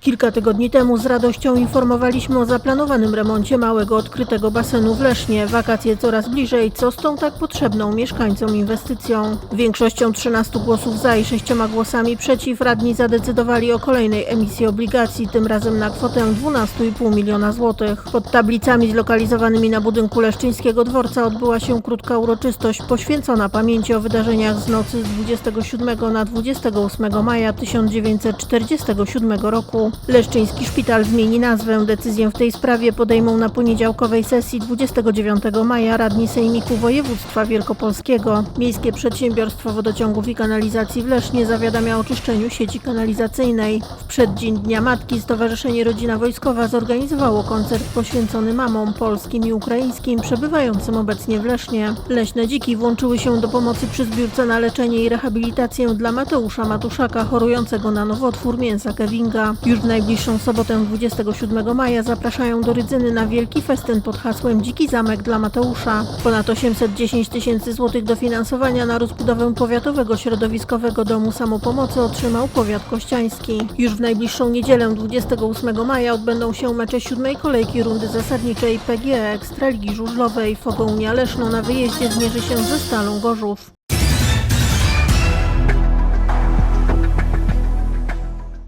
Kilka tygodni temu z radością informowaliśmy o zaplanowanym remoncie małego odkrytego basenu w Lesznie. Wakacje coraz bliżej. Co z tą tak potrzebną mieszkańcom inwestycją? Większością 13 głosów za i sześcioma głosami przeciw radni zadecydowali o kolejnej emisji obligacji, tym razem na kwotę 12,5 miliona złotych. Pod tablicami zlokalizowanymi na budynku Leszczyńskiego Dworca odbyła się krótka uroczystość poświęcona pamięci o wydarzeniach z nocy z 27 na 28 maja 1947 roku. Leszczyński Szpital zmieni nazwę. Decyzję w tej sprawie podejmą na poniedziałkowej sesji 29 maja radni Sejmiku Województwa Wielkopolskiego. Miejskie Przedsiębiorstwo Wodociągów i Kanalizacji w Lesznie zawiadamia o czyszczeniu sieci kanalizacyjnej. W przeddzień Dnia Matki Stowarzyszenie Rodzina Wojskowa zorganizowało koncert poświęcony mamom polskim i ukraińskim przebywającym obecnie w Lesznie. Leśne dziki włączyły się do pomocy przy zbiórce na leczenie i rehabilitację dla Mateusza Matuszaka chorującego na nowotwór mięsa Kevinga. Już w najbliższą sobotę 27 maja zapraszają do Rydzyny na wielki festyn pod hasłem Dziki Zamek dla Mateusza. Ponad 810 tysięcy złotych dofinansowania na rozbudowę powiatowego środowiskowego domu samopomocy otrzymał powiat kościański. Już w najbliższą niedzielę 28 maja odbędą się mecze siódmej kolejki rundy zasadniczej PGE Ekstraligi Żużlowej. Fogo Unia Leszno na wyjeździe zmierzy się ze Stalą Gorzów.